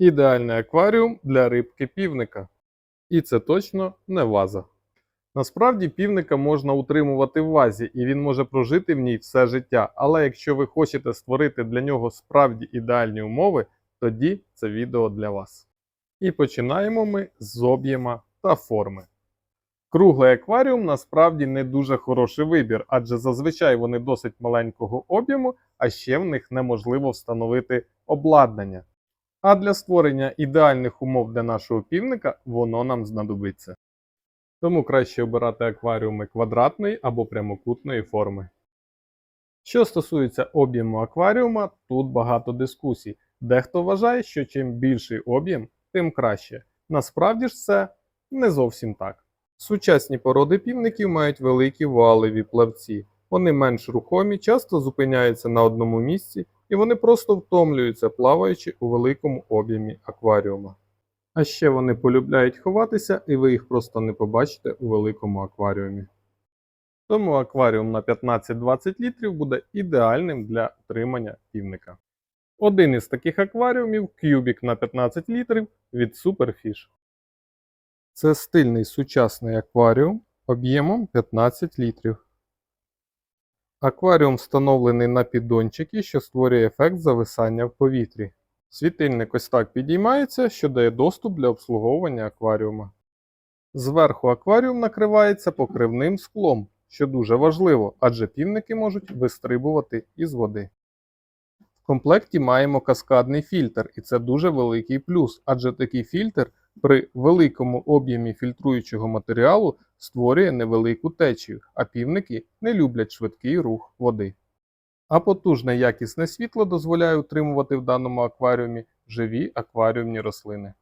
Ідеальний акваріум для рибки півника. І це точно не ваза. Насправді півника можна утримувати в вазі, і він може прожити в ній все життя. Але якщо ви хочете створити для нього справді ідеальні умови, тоді це відео для вас. І починаємо ми з об'єма та форми. Круглий акваріум насправді не дуже хороший вибір, адже зазвичай вони досить маленького об'єму, а ще в них неможливо встановити обладнання. А для створення ідеальних умов для нашого півника воно нам знадобиться. Тому краще обирати акваріуми квадратної або прямокутної форми. Що стосується об'єму акваріума, тут багато дискусій. Дехто вважає, що чим більший об'єм, тим краще. Насправді ж це не зовсім так. Сучасні породи півників мають великі валові плавці. Вони менш рухомі, часто зупиняються на одному місці і вони просто втомлюються, плаваючи у великому об'ємі акваріума. А ще вони полюбляють ховатися, і ви їх просто не побачите у великому акваріумі. Тому акваріум на 15-20 літрів буде ідеальним для утримання півника. Один із таких акваріумів кюбік на 15 літрів від Superfish. Це стильний сучасний акваріум об'ємом 15 літрів. Акваріум встановлений на піддончики, що створює ефект зависання в повітрі. Світильник ось так підіймається, що дає доступ для обслуговування акваріума. Зверху акваріум накривається покривним склом, що дуже важливо, адже півники можуть вистрибувати із води. В комплекті маємо каскадний фільтр, і це дуже великий плюс, адже такий фільтр при великому об'ємі фільтруючого матеріалу створює невелику течію, а півники не люблять швидкий рух води. А потужне якісне світло дозволяє утримувати в даному акваріумі живі акваріумні рослини.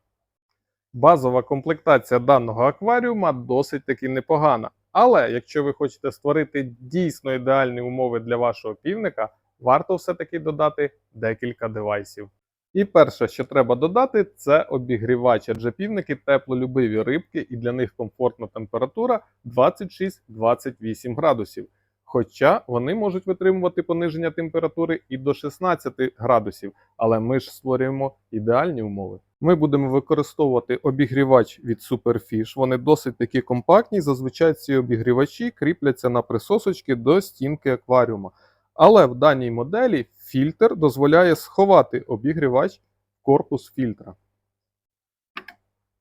Базова комплектація даного акваріума досить таки непогана. Але якщо ви хочете створити дійсно ідеальні умови для вашого півника, варто все-таки додати декілька девайсів. І перше, що треба додати, це обігрівач, адже півники теплолюбиві рибки, і для них комфортна температура 26-28 градусів. Хоча вони можуть витримувати пониження температури і до 16 градусів, але ми ж створюємо ідеальні умови. Ми будемо використовувати обігрівач від Superfish. Вони досить такі компактні. Зазвичай ці обігрівачі кріпляться на присосочки до стінки акваріума. Але в даній моделі фільтр дозволяє сховати обігрівач в корпус фільтра.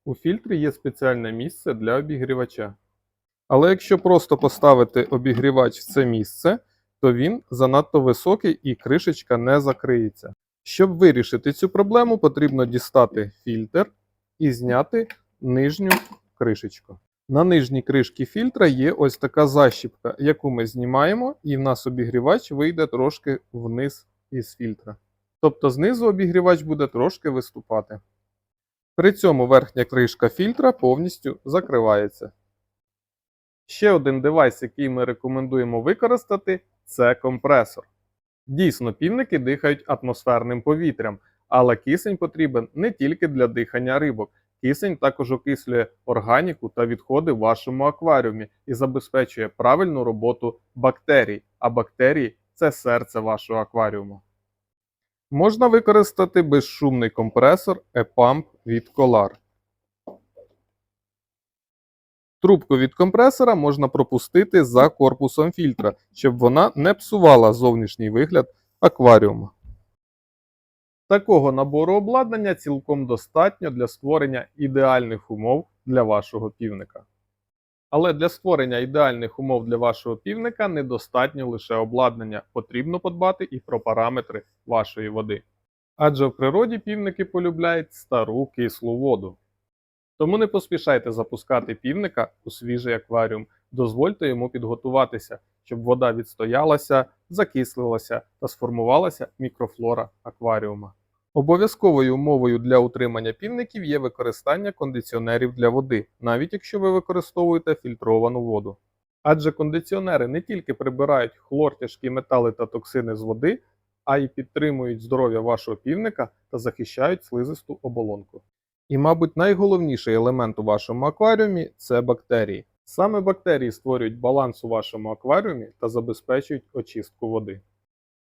У фільтрі є спеціальне місце для обігрівача. Але якщо просто поставити обігрівач в це місце, то він занадто високий і кришечка не закриється. Щоб вирішити цю проблему, потрібно дістати фільтр і зняти нижню кришечку. На нижній кришці фільтра є ось така защіпка, яку ми знімаємо, і в нас обігрівач вийде трошки вниз із фільтра. Тобто знизу обігрівач буде трошки виступати. При цьому верхня кришка фільтра повністю закривається. Ще один девайс, який ми рекомендуємо використати, це компресор. Дійсно, півники дихають атмосферним повітрям, але кисень потрібен не тільки для дихання рибок. Кисень також окислює органіку та відходи в вашому акваріумі і забезпечує правильну роботу бактерій, а бактерії це серце вашого акваріуму. Можна використати безшумний компресор EPAMP від Collar. Трубку від компресора можна пропустити за корпусом фільтра, щоб вона не псувала зовнішній вигляд акваріуму. Такого набору обладнання цілком достатньо для створення ідеальних умов для вашого півника. Але для створення ідеальних умов для вашого півника недостатньо лише обладнання, потрібно подбати і про параметри вашої води. Адже в природі півники полюбляють стару кислу воду. Тому не поспішайте запускати півника у свіжий акваріум, дозвольте йому підготуватися, щоб вода відстоялася, закислилася та сформувалася мікрофлора акваріума. Обов'язковою умовою для утримання півників є використання кондиціонерів для води, навіть якщо ви використовуєте фільтровану воду. Адже кондиціонери не тільки прибирають хлор, тяжкі метали та токсини з води, а й підтримують здоров'я вашого півника та захищають слизисту оболонку. І, мабуть, найголовніший елемент у вашому акваріумі це бактерії. Саме бактерії створюють баланс у вашому акваріумі та забезпечують очистку води.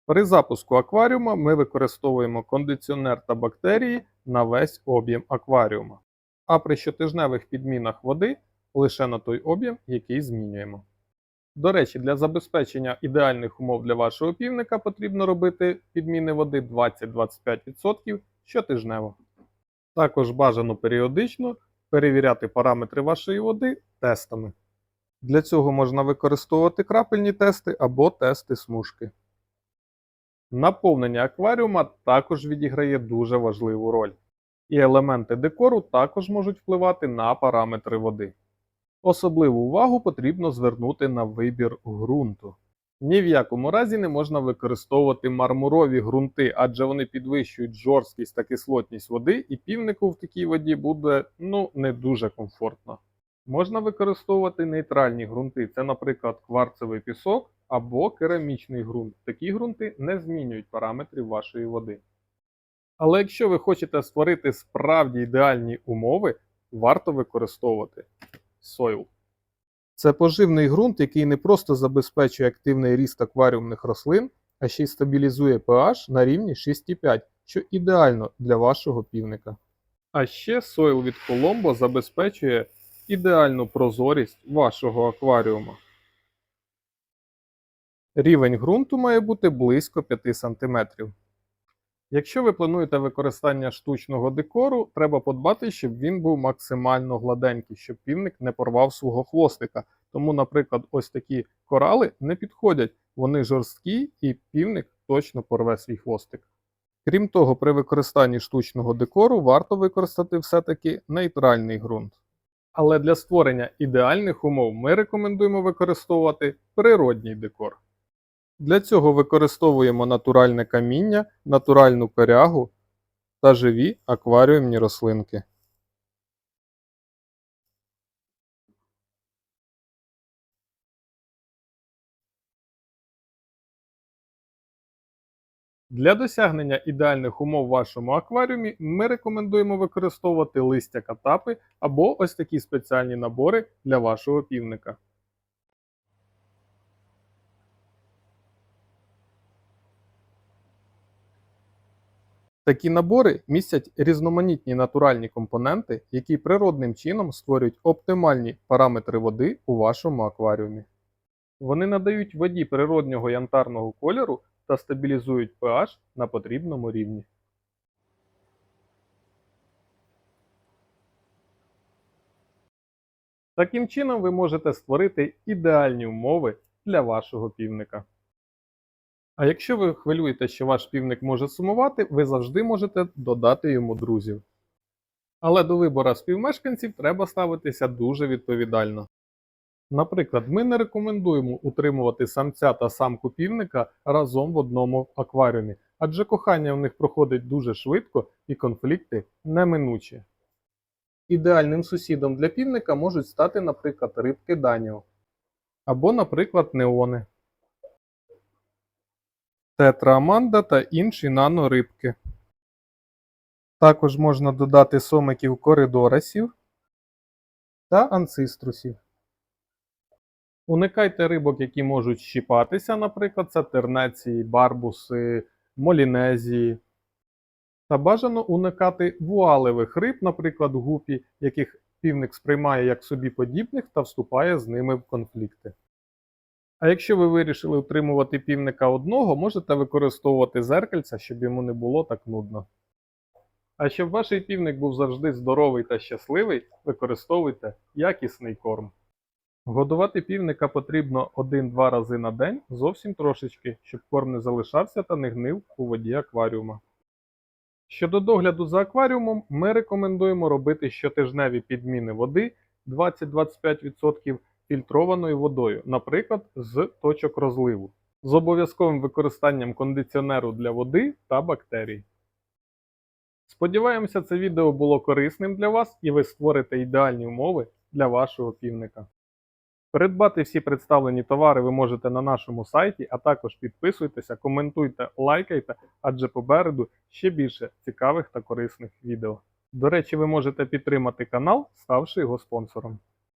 При запуску акваріума ми використовуємо кондиціонер та бактерії на весь об'єм акваріума, а при щотижневих підмінах води лише на той об'єм, який змінюємо. До речі, для забезпечення ідеальних умов для вашого півника потрібно робити підміни води 20-25% щотижнево. Також бажано періодично перевіряти параметри вашої води тестами. Для цього можна використовувати крапельні тести або тести смужки. Наповнення акваріума також відіграє дуже важливу роль, і елементи декору також можуть впливати на параметри води. Особливу увагу потрібно звернути на вибір ґрунту. Ні в якому разі не можна використовувати мармурові ґрунти, адже вони підвищують жорсткість та кислотність води, і півнику в такій воді буде ну, не дуже комфортно. Можна використовувати нейтральні ґрунти, це, наприклад, кварцевий пісок або керамічний ґрунт. Такі ґрунти не змінюють параметрів вашої води. Але якщо ви хочете створити справді ідеальні умови, варто використовувати Soil. Це поживний ґрунт, який не просто забезпечує активний ріст акваріумних рослин, а ще й стабілізує pH на рівні 6,5, що ідеально для вашого півника. А ще Soil від Colombo забезпечує ідеальну прозорість вашого акваріума. Рівень ґрунту має бути близько 5 см. Якщо ви плануєте використання штучного декору, треба подбати, щоб він був максимально гладенький, щоб півник не порвав свого хвостика. Тому, наприклад, ось такі корали не підходять, вони жорсткі і півник точно порве свій хвостик. Крім того, при використанні штучного декору варто використати все-таки нейтральний ґрунт. Але для створення ідеальних умов ми рекомендуємо використовувати природній декор. Для цього використовуємо натуральне каміння, натуральну корягу та живі акваріумні рослинки. Для досягнення ідеальних умов в вашому акваріумі ми рекомендуємо використовувати листя катапи або ось такі спеціальні набори для вашого півника. Такі набори містять різноманітні натуральні компоненти, які природним чином створюють оптимальні параметри води у вашому акваріумі. Вони надають воді природнього янтарного кольору та стабілізують pH на потрібному рівні. Таким чином ви можете створити ідеальні умови для вашого півника. А якщо ви хвилюєте, що ваш півник може сумувати, ви завжди можете додати йому друзів. Але до вибору співмешканців треба ставитися дуже відповідально. Наприклад, ми не рекомендуємо утримувати самця та самку півника разом в одному акваріумі, адже кохання в них проходить дуже швидко і конфлікти неминучі. Ідеальним сусідом для півника можуть стати, наприклад, рибки Даніо або, наприклад, неони тетрааманда та інші нанорибки. Також можна додати сомиків коридорасів та анциструсів. Уникайте рибок, які можуть щіпатися, наприклад, це тернеції, барбуси, молінезії. Та бажано уникати вуалевих риб, наприклад, гупі, яких півник сприймає як собі подібних та вступає з ними в конфлікти. А якщо ви вирішили утримувати півника одного, можете використовувати зеркальця, щоб йому не було так нудно. А щоб ваш півник був завжди здоровий та щасливий, використовуйте якісний корм. Годувати півника потрібно 1-2 рази на день зовсім трошечки, щоб корм не залишався та не гнив у воді акваріума. Щодо догляду за акваріумом, ми рекомендуємо робити щотижневі підміни води 20-25% фільтрованою водою, наприклад, з точок розливу, з обов'язковим використанням кондиціонеру для води та бактерій. Сподіваємося, це відео було корисним для вас і ви створите ідеальні умови для вашого півника. Придбати всі представлені товари ви можете на нашому сайті, а також підписуйтеся, коментуйте, лайкайте, адже попереду ще більше цікавих та корисних відео. До речі, ви можете підтримати канал, ставши його спонсором.